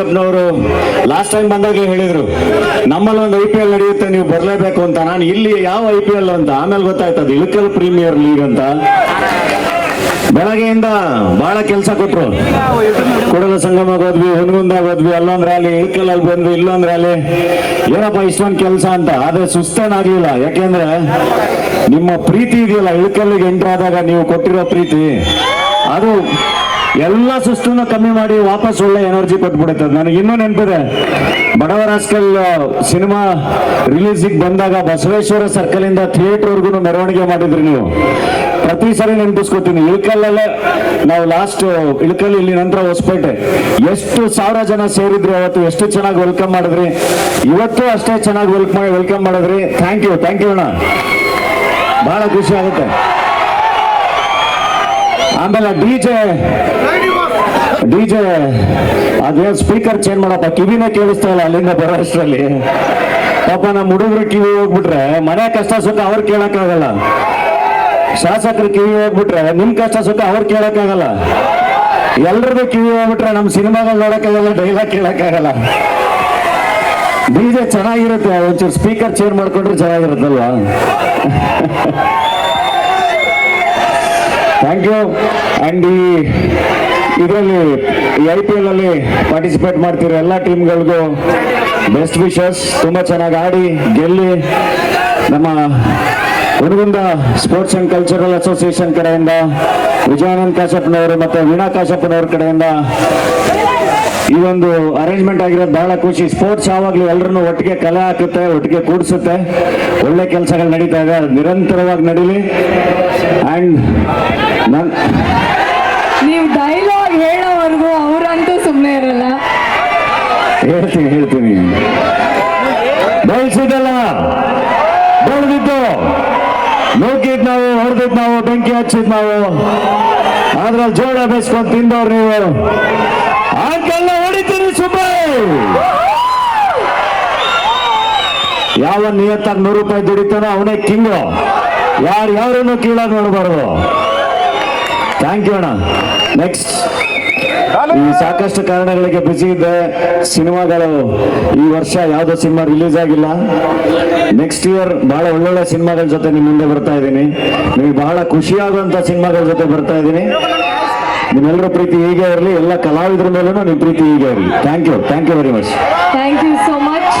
ಕಾಶಪ್ಪನವರು last time ಬಂದಾಗ ಹೇಳಿದ್ರು, ನಮ್ಮಲ್ಲಿ ಒಂದು ಐ ಪಿ ಎಲ್ ನಡೆಯುತ್ತೆ, ನೀವು ಬರಲೇಬೇಕು ಅಂತ. ನಾನು ಇಲ್ಲಿ ಯಾವ ಐ ಪಿ ಎಲ್ ಅಂತ, ಆಮೇಲೆ ಗೊತ್ತಾಯ್ತದ ಇಳಕಲ್ ಪ್ರೀಮಿಯರ್ ಲೀಗ್ ಅಂತ. ಬೆಳಗ್ಗೆಯಿಂದ ಬಹಳ ಕೆಲಸ ಕೊಟ್ರು. ಕೂಡಲ ಸಂಗಮಕ್ಕೆ ಹೋದ್ವಿ ಹುನಗುಂದಾಗ ಹೋದ್ವಿ ಅಲ್ಲೊಂದ್ ರ್ಯಾಲಿ ಇಳಕಲ್ಲಲ್ಲಿ ಬಂದ್ವಿ ಇಲ್ಲೊಂದ್ ರ್ಯಾಲಿ ಏನಪ್ಪ, ಇಷ್ಟೊಂದು ಕೆಲಸ ಅಂತ. ಆದ್ರೆ ಸುಸ್ತೇನಾಗ್ಲಿಲ್ಲ ಯಾಕೆಂದ್ರೆ, ನಿಮ್ಮ ಪ್ರೀತಿ ಇದೆಯಲ್ಲ ಇಳಕಲ್ಲಿಗೆ ಎಂಟ್ರ್ ಆದಾಗ ನೀವು ಕೊಟ್ಟಿರೋ ಪ್ರೀತಿ. ಅದು ಎಲ್ಲ ಸುಸ್ತನ್ನು ಕಮ್ಮಿ ಮಾಡಿ ವಾಪಸ್ ಒಳ್ಳೆ ಎನರ್ಜಿ ಕೊಟ್ಬಿಡುತ್ತೆ. ನನಗೆ ಇನ್ನೂ ನೆನಪಿದೆ, ಬಡವರ ಹಾಸ್ಟೆಲ್ ಸಿನಿಮಾ ರಿಲೀಸಿಗೆ ಬಂದಾಗ ಬಸವೇಶ್ವರ ಸರ್ಕಲ್ ಇಂದ ಥಿಯೇಟರ್ ವರ್ಗು ಮೆರವಣಿಗೆ ಮಾಡಿದ್ರಿ ನೀವು. ಪ್ರತಿ ಸಾರಿ ನೆನಪಿಸ್ಕೊತೀನಿ, ಇಳಕಲ್ಲಲ್ಲೇ ನಾವು ಲಾಸ್ಟ್ ಇಳಕಲ್ ಇಲ್ಲಿ ನಂತರ ಹೊಸಪೇಟೆ. ಎಷ್ಟು ಸಾವಿರ ಜನ ಸೇರಿದ್ರಿ ಅವತ್ತು, ಎಷ್ಟು ಚೆನ್ನಾಗಿ ವೆಲ್ಕಮ್ ಮಾಡಿದ್ರಿ. ಇವತ್ತು ಅಷ್ಟೇ ಚೆನ್ನಾಗಿ ವೆಲ್ಕಮ್ ವೆಲ್ಕಮ್ ಮಾಡಿದ್ರಿ. ಥ್ಯಾಂಕ್ ಯು ಥ್ಯಾಂಕ್ ಯು ಅಣ್ಣ. ಬಹಳ ಖುಷಿ ಆಗುತ್ತೆ. ಆಮೇಲೆ ಡಿ ಜೆ ಡಿ ಜೆ ಅದೇ ಸ್ಪೀಕರ್ ಚೇಂಜ್ ಮಾಡಪ್ಪ. ಕಿವಿನೇ ಕೇಳಿಸ್ತಾ ಇಲ್ಲ ಅಲ್ಲಿಂದ ಬರೋ ಪಾಪ ನಮ್ಮ ಹುಡುಗರು ಕಿವಿ ಹೋಗ್ಬಿಟ್ರೆ, ಮನೆ ಕಷ್ಟ ಸುಖ ಅವ್ರು ಕೇಳಕ್ಕಾಗಲ್ಲ. ಶಾಸಕರು ಕಿವಿ ಹೋಗ್ಬಿಟ್ರೆ, ನಿಮ್ ಕಷ್ಟ ಸುಖ ಅವ್ರು ಕೇಳಕ್ಕಾಗಲ್ಲ. ಎಲ್ರದ್ದು ಕಿವಿ ಹೋಗ್ಬಿಟ್ರೆ ನಮ್ಮ ಸಿನಿಮಾಗಳು ನೋಡಕ್ಕಾಗಲ್ಲ ಡೈಲಾಗ್ ಕೇಳಕ್ಕಾಗಲ್ಲ. ಡಿ ಜೆ ಚೆನ್ನಾಗಿರುತ್ತೆ, ಒಂಚೂರು ಸ್ಪೀಕರ್ ಚೇಂಜ್ ಮಾಡ್ಕೊಂಡ್ರೆ ಚೆನ್ನಾಗಿರುತ್ತಲ್ವಾ? ಥ್ಯಾಂಕ್ ಯು ಆ್ಯಂಡ್ ಈ ಇದರಲ್ಲಿ ಈ ಐ ಪಿ ಎಲ್ ಅಲ್ಲಿ ಪಾರ್ಟಿಸಿಪೇಟ್ ಮಾಡ್ತಿರೋ ಎಲ್ಲ ಟೀಮ್ಗಳಿಗೂ ಬೆಸ್ಟ್ ವಿಶಸ್ ತುಂಬ ಚೆನ್ನಾಗಿ ಆಡಿ, ಗೆಲ್ಲಿ. ನಮ್ಮ ಹುಡುಗುಂದ ಸ್ಪೋರ್ಟ್ಸ್ ಅಂಡ್ ಕಲ್ಚರಲ್ ಅಸೋಸಿಯೇಷನ್ ಕಡೆಯಿಂದ, ವಿಜಯಾನಂದ್ ಕಾಶಪ್ಪನವರು ಮತ್ತು ವೀಣಾ ಕಾಶಪ್ಪನವ್ರ ಕಡೆಯಿಂದ ಈ ಒಂದು ಅರೇಂಜ್ಮೆಂಟ್ ಆಗಿರೋದು ಬಹಳ ಖುಷಿ. ಸ್ಪೋರ್ಟ್ಸ್ ಯಾವಾಗಲೂ ಎಲ್ಲರೂ ಒಟ್ಟಿಗೆ ಕಲೆ ಹಾಕುತ್ತೆ, ಒಟ್ಟಿಗೆ ಕೂಡಿಸುತ್ತೆ. ಒಳ್ಳೆ ಕೆಲಸಗಳು ನಡೀತಾ ಇದೆ. ನಿರಂತರವಾಗಿ ನಡೀಲಿ. ಅಂಡ್ ನನ್ ನೀವು ಡೈಲಾಗ್ ಹೇಳೋವರೆಗೂ ಅವರಂತೂ ಸುಮ್ಮನೆ ಇರಲ್ಲ. ಹೇಳ್ತೀನಿ ಹೇಳ್ತೀನಿ. ಬೆಳೆಸಿದಲ್ಲ ಬೆಳೆದಿದ್ದು. ನೋಕಿದ್ ನಾವು ಹೊಡೆದಿದ್ ನಾವು ಬೆಂಕಿ ಹಚ್ಚಿದ್ ನಾವು. ಅದ್ರಲ್ಲಿ ಜೋಳ ಬೇಸ್ಕೊಂಡು ತಿಂದವ್ರು ನೀವು. ಆಕೆಲ್ಲ ಹೊಡಿತೀರಿ ಸುಬ್ಬಯ್ ಯಾವ ನಿಯತ್ತಾಗಿ ನೂರು ರೂಪಾಯಿ ದುಡಿತಾನೋ ಅವನೇ ಕಿಂಗು. ಯಾರು ಯಾರನ್ನು ಕೀಳಾಗಿ ನೋಡಬಾರ್ದು. ಥ್ಯಾಂಕ್ ಯು ಅಣ್ಣ. ನೆಕ್ಸ್ಟ್ ಈ ಸಾಕಷ್ಟು ಕಾರಣಗಳಿಗೆ ಬಿಸಿ ಇದೆ ಸಿನಿಮಾಗಳು. ಈ ವರ್ಷ ಯಾವುದೋ ಸಿನಿಮಾ ರಿಲೀಸ್ ಆಗಿಲ್ಲ. ನೆಕ್ಸ್ಟ್ ಇಯರ್ ಬಹಳ ಒಳ್ಳೊಳ್ಳೆ ಸಿನಿಮಾಗಳ ಜೊತೆ ನಿಮ್ಮ ಮುಂದೆ ಬರ್ತಾ ಇದ್ದೀನಿ. ನಿಮಗೆ ಬಹಳ ಖುಷಿಯಾಗುವಂತ ಸಿನಿಮಾಗಳ ಜೊತೆ ಬರ್ತಾ ಇದ್ದೀನಿ. ನಿಮ್ಮೆಲ್ಲರ ಪ್ರೀತಿ ಹೀಗೆ ಇರಲಿ, ಎಲ್ಲ ಕಲಾವಿದರ ಮೇಲೂ ನಿಮ್ಮ ಪ್ರೀತಿ ಹೀಗೆ ಇರಲಿ. Thank you thank you very much thank you so much